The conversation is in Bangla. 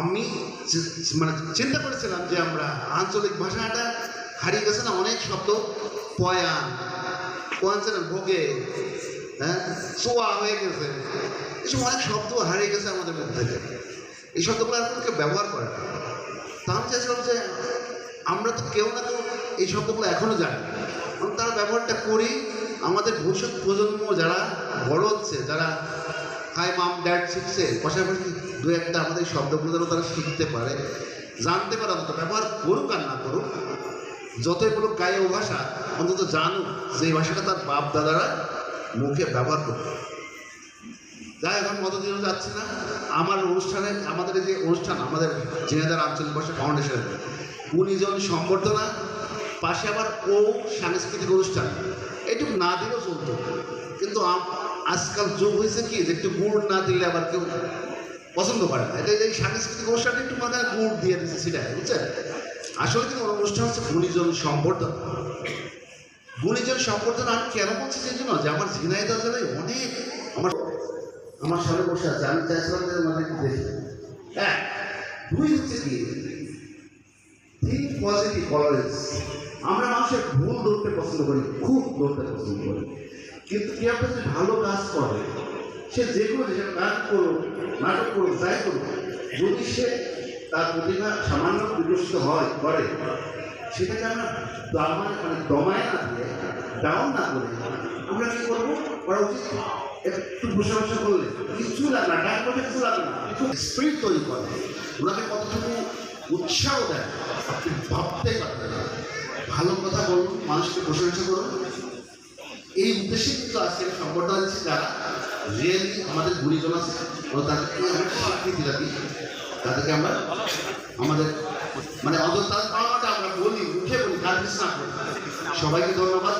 আমি মানে চিন্তা করেছিলাম যে আমরা আঞ্চলিক ভাষাটা হারিয়ে গেছে না, অনেক শব্দ, পয়ান পয়াঞ্চলের ভোগে হ্যাঁ সোয়া হয়ে গেছে। এসব অনেক শব্দ হারিয়ে গেছে আমাদের মধ্যে। থেকে এই শব্দগুলো আর কেউ ব্যবহার করে না। তা আমি চাইছিলাম যে আমরা তো কেউ না কেউ এই শব্দগুলো এখনও জানি। তার ব্যবহারটা করি। আমাদের ভবিষ্যৎ প্রজন্ম যারা বড় হচ্ছে, যারা হাই মাম ড্যাড শিখছে। পাশাপাশি দু একটা আমাদের শব্দগুলো যেন তারা শিখতে পারে, জানতে পারে অন্তত। ব্যবহার করুক আর না করুক, যতই বলুক গায়ে ও ভাষা, অন্তত জানুক যে ভাষাটা তার বাপ দাদারা মুখে ব্যবহার করত। যাই এখন মত দিনও যাচ্ছে না। আমার অনুষ্ঠানে, আমাদের যে অনুষ্ঠান, আমাদের ঝিনাইদার আঞ্চলিক ভাষা ফাউন্ডেশনের গুণীজন সম্বর্ধনা পাশে আবার ও সাংস্কৃতিক অনুষ্ঠান। এইটুকু না দিলেও চলতো। কিন্তু আজকাল যুগ হয়েছে কি যে একটু গুড় না দিলে আবার কেউ পছন্দ করে না। এটা এই সাংস্কৃতিক অনুষ্ঠানটা একটু মানে গুড় দিয়ে দিচ্ছে সেটাই বুঝছেন? আসলে কিন্তু অনুষ্ঠান হচ্ছে গুণীজন সম্বর্ধনা গুণীজন সম্বর্ধনা আমি কেন বলছি সেই জন্য যে আমার ঝিনাইদা জেলায় অনেক আমার আমার সামনে বসে আছে, আমি চাইছিলাম যে মানে দেখি। এক দুই হচ্ছে কি? থিঙ্ক পজিটিভ অলওয়েজ আমরা মানুষের ভুল ধরতে পছন্দ করি, খুব ধরতে পছন্দ করি। কিন্তু কেউ একটা যদি ভালো কাজ করে, সে যে কোনো যে গান করুক, নাটক করুক, যাই করুক, যদি সে তার প্রতিভা সামান্য বিকশিত হয়, করে, সেটাকে আমরা দামায় মানে দমায় না দিয়ে ডাউন না করে, আমরা কি করব? করা উচিত একটু বসে করলে কিছু লাগে না, ডাক বসে কিছু লাগে না। একটু স্পিরিট তৈরি করে। ওনাকে কতটুকু উৎসাহ দেয়, আপনি ভাবতে পারবেন। ভালো কথা বলুন, মানুষকে প্রশংসা করুন। এই উদ্দেশ্যে কিন্তু আজকে আমি আছে যারা রিয়েলি আমাদের গুণীজন আছে ও তাদেরকে আমরা স্বীকৃতি রাখি তাদেরকে আমরা আমাদের মানে তাদের পাওয়াটা আমরা বলি, উঠে বলি কাজ না সবাইকে ধন্যবাদ।